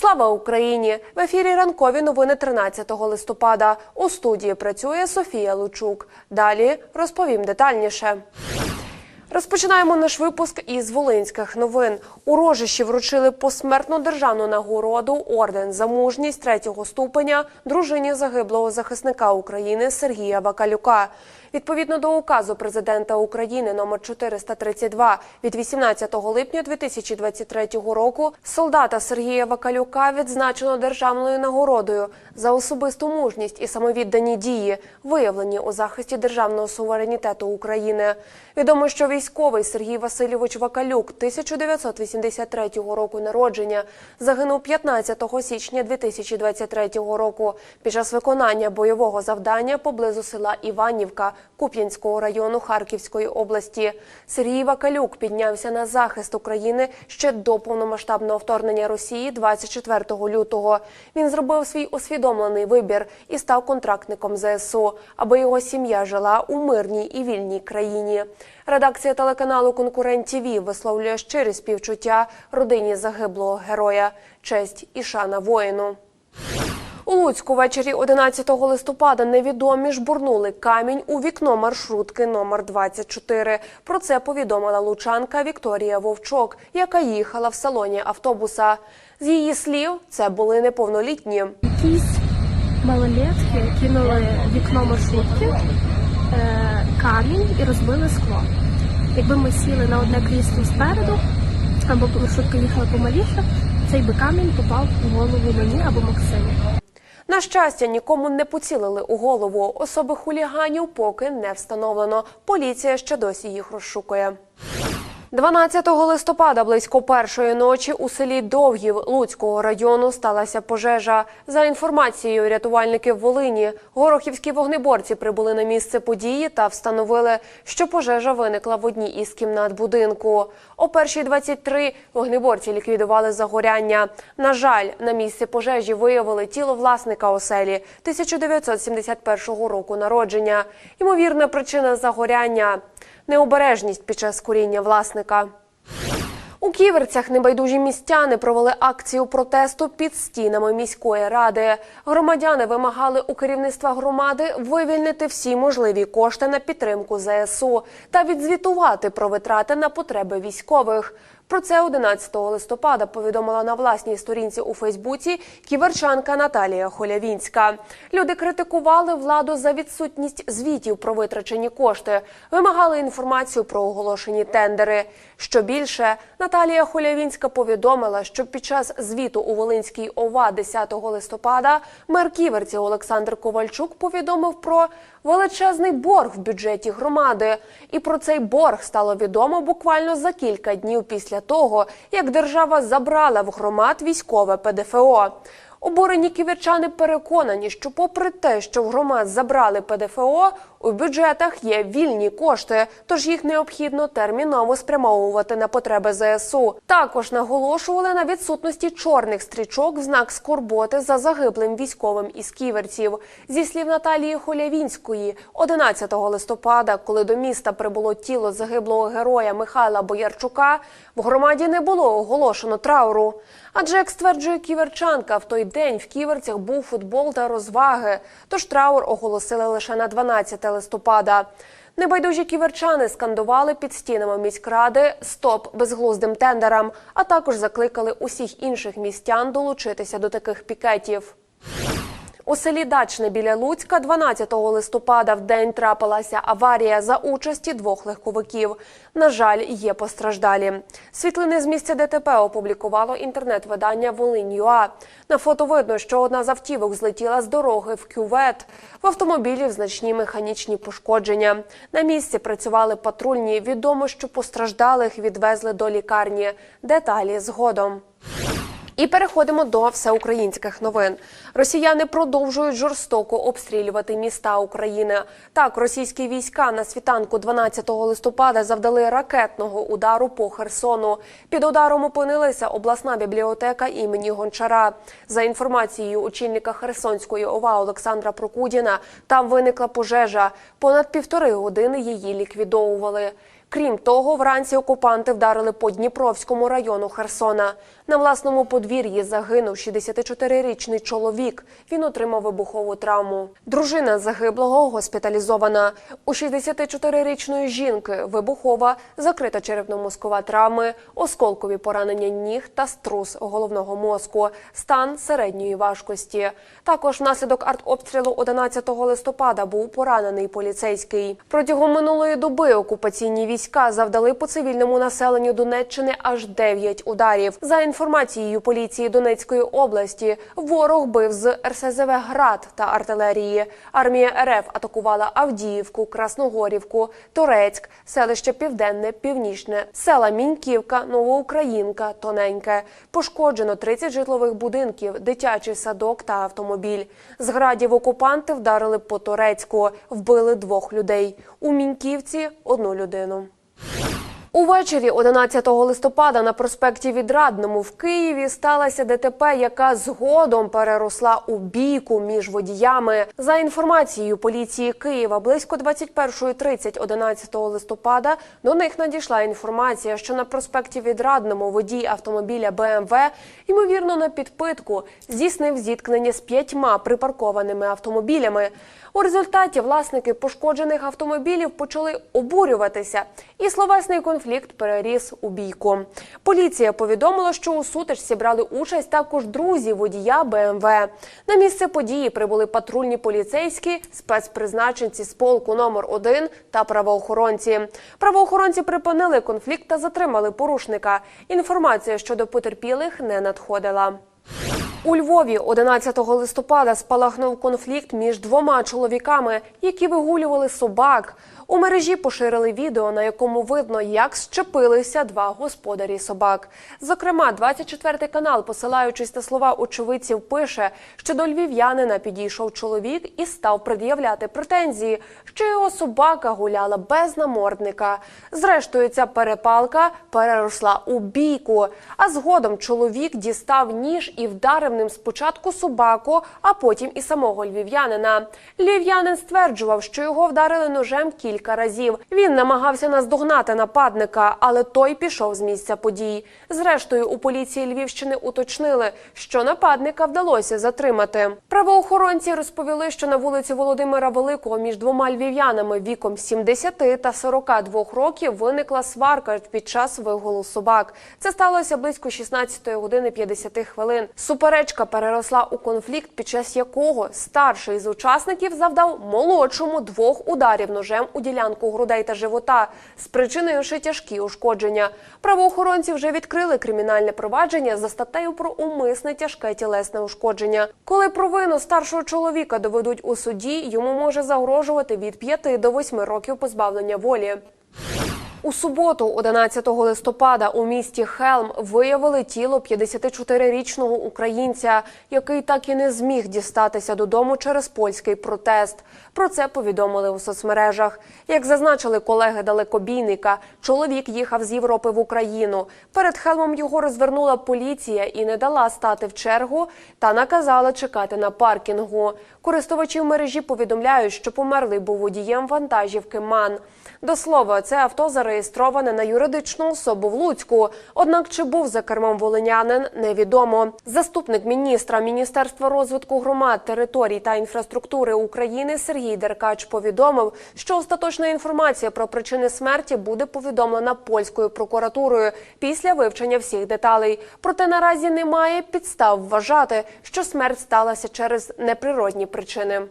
Слава Україні! В ефірі ранкові новини 13 листопада. У студії працює Софія Лучук. Далі розповім детальніше. Розпочинаємо наш випуск із волинських новин. У Рожищі вручили посмертну державну нагороду орден за мужність третього ступеня дружині загиблого захисника України Сергія Вакалюка. Відповідно до указу президента України номер 432 від 18 липня 2023 року солдата Сергія Вакалюка відзначено державною нагородою за особисту мужність і самовіддані дії, виявлені у захисті державного суверенітету України. Відомо, що військовий Сергій Васильович Вакалюк 1983 року народження загинув 15 січня 2023 року під час виконання бойового завдання поблизу села Іванівка Куп'янського району Харківської області. Сергій Вакалюк піднявся на захист України ще до повномасштабного вторгнення Росії 24 лютого. Він зробив свій усвідомлений вибір і став контрактником ЗСУ, аби його сім'я жила у мирній і вільній країні. Редакція телеканалу Конкурент ТІВІ висловлює щирі співчуття родині загиблого героя. Честь і шана воїну. Луцьку ввечері 11 листопада невідомі жбурнули камінь у вікно маршрутки номер 24. Про це повідомила лучанка Вікторія Вовчок, яка їхала в салоні автобуса. З її слів, це були неповнолітні. Якісь малолетки кинули вікно маршрутки е, камінь і розбили скло. Якби ми сіли на одне крісло спереду, або маршрутка їхала помаліше, цей би камінь попав у голову мені або Максиму. На щастя, нікому не поцілили у голову. Особи хуліганів поки не встановлено. Поліція ще досі їх розшукує. 12 листопада близько першої ночі у селі Довгів Луцького району сталася пожежа. За інформацією рятувальників Волині, горохівські вогнеборці прибули на місце події та встановили, що пожежа виникла в одній із кімнат будинку. О першій 23 вогнеборці ліквідували загоряння. На жаль, на місці пожежі виявили тіло власника оселі 1971 року народження. Ймовірна причина загоряння необережність під час куріння власника. У ківерцях небайдужі містяни провели акцію протесту під стінами міської ради. Громадяни вимагали у керівництва громади вивільнити всі можливі кошти на підтримку ЗСУ та відзвітувати про витрати на потреби військових. Про це 11 листопада повідомила на власній сторінці у Фейсбуці ківерчанка Наталія Холявінська. Люди критикували владу за відсутність звітів про витрачені кошти, вимагали інформацію про оголошені тендери. Що більше, Наталія Холявінська повідомила, що під час звіту у Волинській ОВА 10 листопада мер ківерців Олександр Ковальчук повідомив про величезний борг в бюджеті громади. І про цей борг стало відомо буквально за кілька днів після того, як держава забрала в громад військове ПДФО. Обурені ківерчани переконані, що, попри те, що в громад забрали ПДФО, у бюджетах є вільні кошти, тож їх необхідно терміново спрямовувати на потреби ЗСУ. Також наголошували на відсутності чорних стрічок в знак скорботи за загиблим військовим із ківерців. Зі слів Наталії Холявінської, 11 листопада, коли до міста прибуло тіло загиблого героя Михайла Боярчука, в громаді не було оголошено трауру. Адже, як стверджує ківерчанка, в той день в ківерцях був футбол та розваги. Тож траур оголосили лише на 12 листопада. Небайдужі ківерчани скандували під стінами міськради Стоп безглуздим тендерам, а також закликали усіх інших містян долучитися до таких пікетів. У селі Дачне біля Луцька 12 листопада в день трапилася аварія за участі двох легковиків. На жаль, є постраждалі. Світлини з місця ДТП опублікувало інтернет-видання Волинь.ЮА. На фото видно, що одна з автівок злетіла з дороги в кювет. В автомобілі значні механічні пошкодження. На місці працювали патрульні. Відомо, що постраждалих відвезли до лікарні. Деталі згодом. І переходимо до всеукраїнських новин. Росіяни продовжують жорстоко обстрілювати міста України. Так, російські війська на світанку 12 листопада завдали ракетного удару по Херсону. Під ударом опинилася обласна бібліотека імені Гончара. За інформацією очільника Херсонської ОВА Олександра Прокудіна, там виникла пожежа. Понад півтори години її ліквідовували. Крім того, вранці окупанти вдарили по Дніпровському району Херсона. На власному подвір'ї загинув 64-річний чоловік. Він отримав вибухову травму. Дружина загиблого госпіталізована. У 64-річної жінки вибухова, закрита черепно-мозкова травми, осколкові поранення ніг та струс головного мозку. Стан середньої важкості. Також внаслідок артобстрілу 11 листопада був поранений поліцейський. Протягом минулої доби окупаційні війська завдали по цивільному населенню Донеччини аж 9 ударів. За інформацією поліції Донецької області, ворог бив з РСЗВ град та артилерії. Армія РФ атакувала Авдіївку, Красногорівку, Торецьк, селище Південне, Північне, села Міньківка, Новоукраїнка, Тоненьке. Пошкоджено 30 житлових будинків, дитячий садок та автомобіль. З градів окупанти вдарили по Торецьку, вбили двох людей. У Міньківці одну людину. Увечері 11 листопада на проспекті Відрадному в Києві сталася ДТП, яка згодом переросла у бійку між водіями. За інформацією поліції Києва, близько 21.30 11 листопада до них надійшла інформація, що на проспекті Відрадному водій автомобіля БМВ, ймовірно, на підпитку здійснив зіткнення з п'ятьма припаркованими автомобілями. У результаті власники пошкоджених автомобілів почали обурюватися, і словесний конфлікт переріс у бійку. Поліція повідомила, що у сутичці брали участь також друзі водія БМВ. На місце події прибули патрульні поліцейські, спецпризначенці з полку номер 1 та правоохоронці. Правоохоронці припинили конфлікт та затримали порушника. Інформація щодо потерпілих не надходила. У Львові 11 листопада спалахнув конфлікт між двома чоловіками, які вигулювали собак. У мережі поширили відео, на якому видно, як щепилися два господарі собак. Зокрема, 24 канал, посилаючись на слова очевидців, пише, що до львів'янина підійшов чоловік і став пред'являти претензії, що його собака гуляла без намордника. Зрештою, ця перепалка переросла у бійку. А згодом чоловік дістав ніж і вдарив ним спочатку собаку, а потім і самого львів'янина. Львів'янин стверджував, що його вдарили ножем кілька разів. Він намагався наздогнати нападника, але той пішов з місця подій. Зрештою, у поліції Львівщини уточнили, що нападника вдалося затримати. Правоохоронці розповіли, що на вулиці Володимира Великого між двома львів'янами віком 70 та 42 років виникла сварка під час вигулу собак. Це сталося близько 16 години 50 хвилин. Суперечка переросла у конфлікт, під час якого старший з учасників завдав молодшому двох ударів ножем у ділянку грудей та живота, спричинивши тяжкі ушкодження. Правоохоронці вже відкрили кримінальне провадження за статтею про умисне тяжке тілесне ушкодження. Коли провину старшого чоловіка доведуть у суді, йому може загрожувати від 5 до 8 років позбавлення волі. У суботу, 11 листопада, у місті Хелм виявили тіло 54-річного українця, який так і не зміг дістатися додому через польський протест. Про це повідомили у соцмережах. Як зазначили колеги далекобійника, чоловік їхав з Європи в Україну. Перед Хелмом його розвернула поліція і не дала стати в чергу та наказала чекати на паркінгу. Користувачі в мережі повідомляють, що померлий був водієм вантажівки МАН. До слова, це авто зареєстроване на юридичну особу в Луцьку. Однак чи був за кермом волинянин, невідомо. Заступник міністра Міністерства розвитку громад, територій та інфраструктури України Сергій Деркач повідомив, що остаточна інформація про причини смерті буде повідомлена польською прокуратурою після вивчення всіх деталей. Проте наразі немає підстав вважати, що смерть сталася через неприродні причини.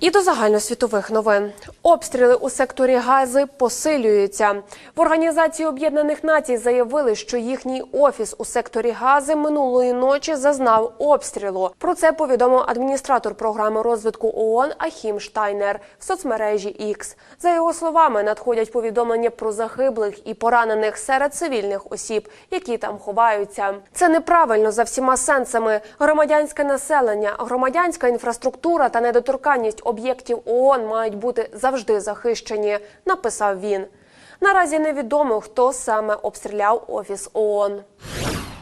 І до загальносвітових новин обстріли у секторі Гази посилюються. В Організації Об'єднаних Націй заявили, що їхній офіс у секторі Гази минулої ночі зазнав обстрілу. Про це повідомив адміністратор програми розвитку ООН Ахім Штайнер в соцмережі X. За його словами, надходять повідомлення про загиблих і поранених серед цивільних осіб, які там ховаються. Це неправильно за всіма сенсами. Громадянське населення, громадянська інфраструктура та недоторканність об'єктів ООН мають бути завжди захищені, написав він. Наразі невідомо, хто саме обстріляв офіс ООН.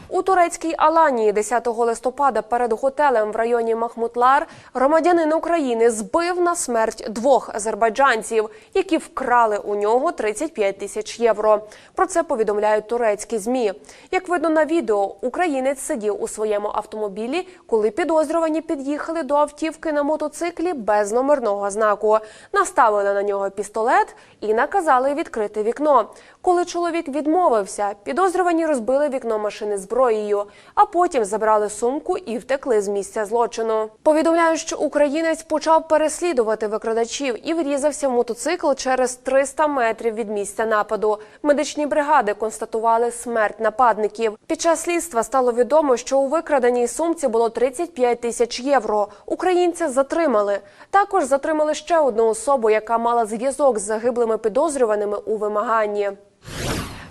У турецькій Аланії 10 листопада перед готелем в районі Махмутлар громадянин України збив на смерть двох азербайджанців, які вкрали у нього 35 тисяч євро. Про це повідомляють турецькі змі. Як видно на відео, українець сидів у своєму автомобілі, коли підозрювані під'їхали до автівки на мотоциклі без номерного знаку. Наставили на нього пістолет і наказали відкрити вікно. Коли чоловік відмовився, підозрювані розбили вікно машини зброєю, а потім забрали сумку і втекли з місця злочину. Повідомляють, що українець почав переслідувати викрадачів і врізався в мотоцикл через 300 метрів від місця нападу. Медичні бригади констатували смерть нападників. Під час слідства стало відомо, що у викраденій сумці було 35 тисяч євро. Українця затримали. Також затримали ще одну особу, яка мала зв'язок з загиблими підозрюваними у вимаганні.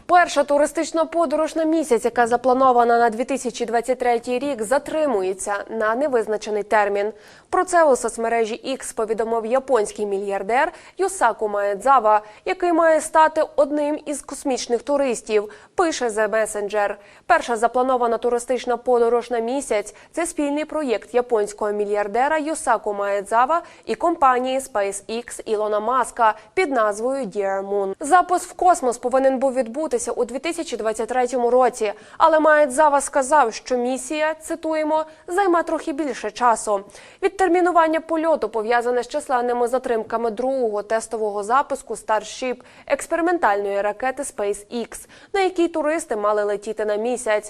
Перша туристична подорож на місяць, яка запланована на 2023 рік, затримується на невизначений термін. Про це у соцмережі X повідомив японський мільярдер Юсаку Маедзава, який має стати одним із космічних туристів. Пише The Messenger. Перша запланована туристична подорож на місяць це спільний проєкт японського мільярдера Юсаку Маедзава і компанії SpaceX Ілона Маска під назвою Dear Moon. Запуск в космос повинен був відбутися у 2023 році, але Маедзава сказав, що місія цитуємо займе трохи більше часу. Відтермінування польоту пов'язане з численними затримками другого тестового запуску Starship експериментальної ракети SpaceX, на якій туристи мали летіти на місяць.